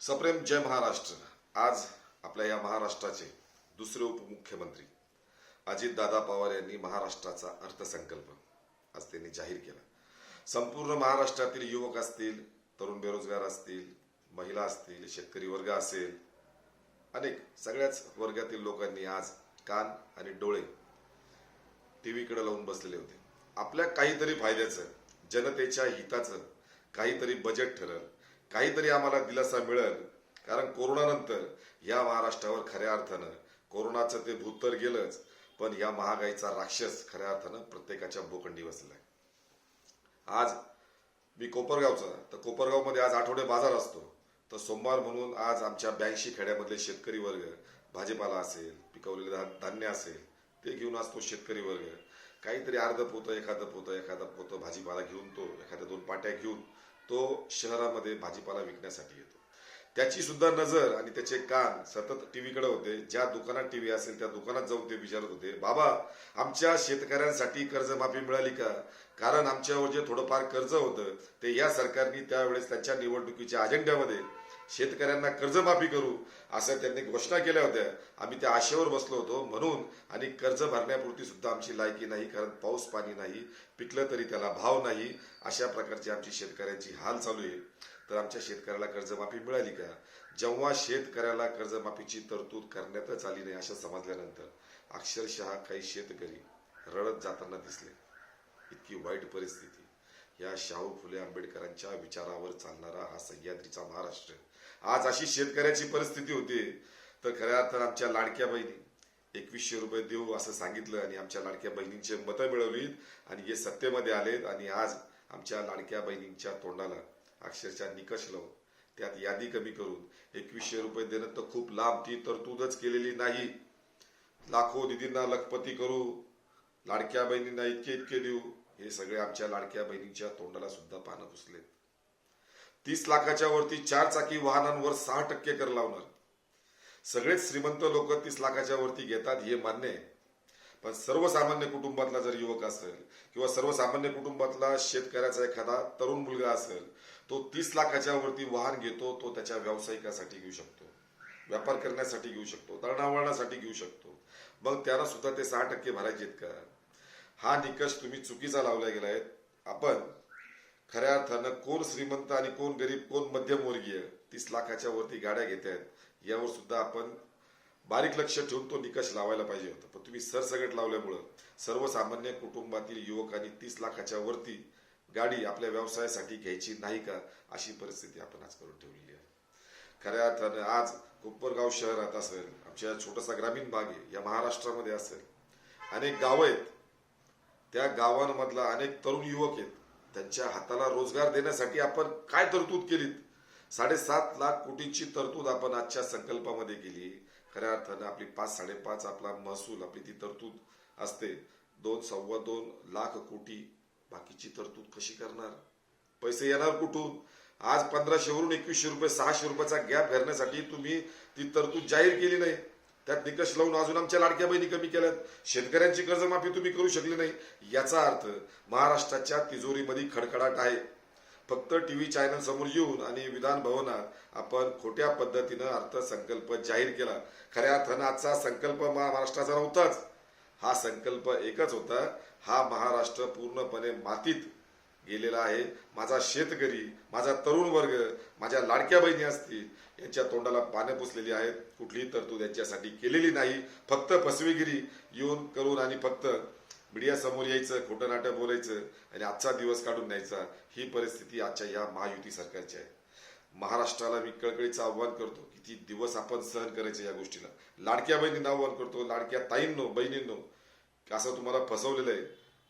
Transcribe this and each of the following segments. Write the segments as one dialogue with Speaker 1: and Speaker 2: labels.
Speaker 1: सप्रेम जय महाराष्ट्र. आज आपल्या या महाराष्ट्राचे दुसरे उपमुख्यमंत्री अजितदादा पवार यांनी महाराष्ट्राचा अर्थसंकल्प आज त्यांनी जाहीर केला. संपूर्ण महाराष्ट्रातील युवक असतील तरुण बेरोजगार असतील महिला असतील शेतकरी वर्ग असेल अनेक सगळ्याच वर्गातील लोकांनी आज कान आणि डोळे टीव्हीकडे लावून बसलेले होते. आपल्या काहीतरी फायद्याचं जनतेच्या हिताचं काहीतरी बजेट ठरलं काहीतरी आम्हाला दिलासा मिळेल. कारण कोरोनानंतर या महाराष्ट्रावर खऱ्या अर्थानं कोरोनाचं ते भूत तर गेलंच पण या महागाईचा राक्षस खऱ्या अर्थानं प्रत्येकाच्या बोकंडी बसलाय. आज मी कोपरगावचा तर कोपरगावमध्ये आज आठवडे बाजार असतो. तर सोमवार म्हणून आज आमच्या ब्याऐंशी खेड्यामधले शेतकरी वर्ग भाजीपाला असेल पिकवलेलं धान्य असेल ते घेऊन असतो शेतकरी वर्ग. काहीतरी अर्ध पोतं एखादं पोतं एखादं पोतं भाजीपाला घेऊन तो एखाद्या दोन पाट्या घेऊन तो शहरामध्ये भाजीपाला विकण्यासाठी येतो. त्याची सुद्धा नजर आणि त्याचे कान सतत टीव्हीकडे होते. ज्या दुकानात टीव्ही असेल त्या दुकानात जाऊन ते विचारत होते बाबा आमच्या शेतकऱ्यांसाठी कर्जमाफी मिळाली का? कारण आमच्यावर जे थोडंफार कर्ज होतं ते या सरकारने त्यावेळेस त्यांच्या निवडणुकीच्या अजेंड्यामध्ये शेतकऱ्यांना कर्जमाफी करू असं त्यांनी घोषणा केल्या होत्या. आम्ही त्या आशेवर बसलो होतो म्हणून आणि कर्ज भरण्यापुरती सुद्धा आमची लायकी नाही कारण पाऊस पाणी नाही पिकलं तरी त्याला भाव नाही अशा प्रकारची आमची शेतकऱ्यांची हाल चालू आहे. तर आमच्या शेतकऱ्याला कर्जमाफी मिळाली का? जेव्हा शेतकऱ्याला कर्जमाफीची तरतूद करण्यातच आली नाही असं समजल्यानंतर अक्षरशः काही शेतकरी रडत जाताना दिसले. इतकी वाईट परिस्थिती. या शाहू फुले आंबेडकरांच्या विचारावर चालणारा हा सह्याद्रीचा महाराष्ट्र. आज अशी शेतकऱ्याची परिस्थिती होती. तर खऱ्या अर्थानं आमच्या लाडक्या बहिणी एकवीसशे रुपये देऊ असं सांगितलं आणि आमच्या लाडक्या बहिणींचे मतं मिळवलीत आणि हे सत्तेमध्ये आलेत आणि आज आमच्या लाडक्या बहिणींच्या तोंडाला अक्षरशः निकष लावून त्यात यादी कमी करून एकवीसशे रुपये देणं तर खूप लांब ती तरतूदच केलेली नाही. लाखो दिदींना लखपती करू लाडक्या बहिणींना इतके इतके देऊ हे सगळे आमच्या लाडक्या बहिणींच्या तोंडाला सुद्धा पानं पुसलेत. तीस लाखाच्या वरती चार चाकी वाहनांवर सहा टक्के कर लावणार. सगळेच श्रीमंत लोक तीस लाखाच्या वरती घेतात हे मान्य आहे. पण सर्वसामान्य कुटुंबातला जर युवक असेल किंवा सर्वसामान्य कुटुंबातला शेतकऱ्याचा एखादा तरुण मुलगा असेल तो तीस लाखाच्या वरती वाहन घेतो तो त्याच्या व्यावसायिकासाठी घेऊ शकतो व्यापार करण्यासाठी घेऊ शकतो दळणावळणासाठी घेऊ शकतो. मग त्याला सुद्धा ते सहा टक्के भरायचे आहेत का? हा निकष तुम्ही चुकीचा लावला गेलाय. आपण खऱ्या अर्थानं कोण श्रीमंत आणि कोण गरीब कोण मध्यमवर्गीय तीस लाखाच्या वरती गाड्या घेत आहेत यावर सुद्धा आपण बारीक लक्ष ठेवून तो निकष लावायला पाहिजे होता. पण तुम्ही सरसगट लावल्यामुळं सर्वसामान्य कुटुंबातील युवकांनी तीस लाखाच्या वरती गाडी आपल्या व्यवसायासाठी घ्यायची नाही का अशी परिस्थिती आपण आज करून ठेवलेली आहे. खऱ्या अर्थानं आज कोपरगाव शहरात असेल आमच्या छोटासा ग्रामीण भाग आहे या महाराष्ट्रामध्ये असेल अनेक गावं आहेत. त्या गावांमधला अनेक तरुण युवक आहेत. त्यांच्या हाताला रोजगार देण्यासाठी आपण काय तरतूद केलीत? साडेसात लाख कोटीची तरतूद आपण आजच्या संकल्पामध्ये केली. खऱ्या अर्थानं आपली पाच साडेपाच आपला महसूल आपली ती तरतूद असते. दोन सव्वा दोन लाख कोटी बाकीची तरतूद कशी करणार? पैसे येणार कुठून? आज पंधराशेवरून एकवीसशे रुपये सहाशे रुपयाचा गॅप भरण्यासाठी तुम्ही ती तरतूद जाहीर केली नाही. त्यात निकष लावून अजून आमच्या लाडक्या बहिणी कमी केल्यात. शेतकऱ्यांची कर्जमाफी तुम्ही करू शकली नाही. याचा अर्थ महाराष्ट्राच्या तिजोरीमध्ये खडखडाट आहे. फक्त टी व्ही चॅनल समोर येऊन आणि विधान भवनात आपण खोट्या पद्धतीनं अर्थसंकल्प जाहीर केला. खऱ्या अर्थानं आजचा संकल्प महाराष्ट्राचा नव्हताच. हा संकल्प एकच होता. हा महाराष्ट्र पूर्णपणे मातीत गेलेला आहे. माझा शेतकरी माझा तरुण वर्ग माझ्या लाडक्या बहिणी असतील यांच्या तोंडाला पाने पुसलेली आहेत. कुठलीही तरतूद यांच्यासाठी केलेली नाही. फक्त फसवेगिरी येऊन करून आणि फक्त मीडिया समोर यायचं खोटं नाटक बोलायचं आणि आजचा दिवस काढून न्यायचा ही परिस्थिती आजच्या या महायुती सरकारची आहे. महाराष्ट्राला मी कळकळीचं आव्हान करतो किती दिवस आपण सहन करायचं या गोष्टीला. लाडक्या बहिणींना आव्हान करतो लाडक्या ताईंनो बहिणींनो असं तुम्हाला फसवलेलं आहे.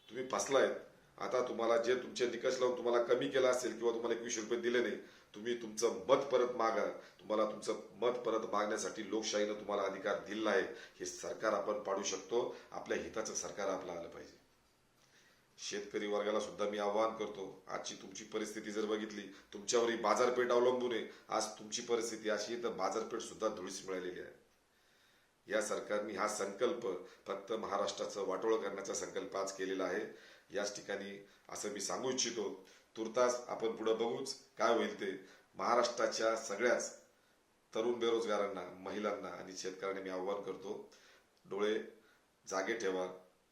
Speaker 1: तुम्ही फसलायत. आता तुम्हाला जे तुमचे निकष लावून तुम्हाला कमी केला असेल किंवा तुम्हाला एकवीसशे रुपये दिले नाही तुम्ही तुमचं मत परत मागा. तुम्हाला तुमचं मत परत मागण्यासाठी लोकशाहीनं तुम्हाला अधिकार दिला आहे हे सरकार आपण पाडू शकतो. आपल्या हिताचं सरकार आपलं आलं पाहिजे. शेतकरी वर्गाला सुद्धा मी आवाहन करतो आजची तुमची परिस्थिती जर बघितली तुमच्यावर ही बाजारपेठ अवलंबून आहे. आज तुमची परिस्थिती अशी आहे तर बाजारपेठ सुद्धा धुळीस मिळालेली आहे. या सरकारने हा संकल्प फक्त महाराष्ट्राचं वाटोळं करण्याचा संकल्प आज केलेला आहे. याच ठिकाणी असं मी सांगू इच्छितो. तुर्तास आपण पुढे बघूच काय होईल ते. महाराष्ट्राच्या सगळ्याच तरुण बेरोजगारांना महिलांना आणि शेतकऱ्यांना मी आव्हान करतो. डोळे जागे ठेवा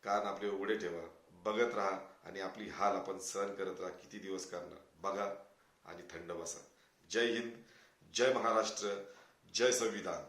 Speaker 1: कान आपले उघडे ठेवा बघत राहा आणि आपली हाल आपण सहन करत राहा. किती दिवस करणार? बघा आणि थंड बसा. जय हिंद जय महाराष्ट्र जय संविधान.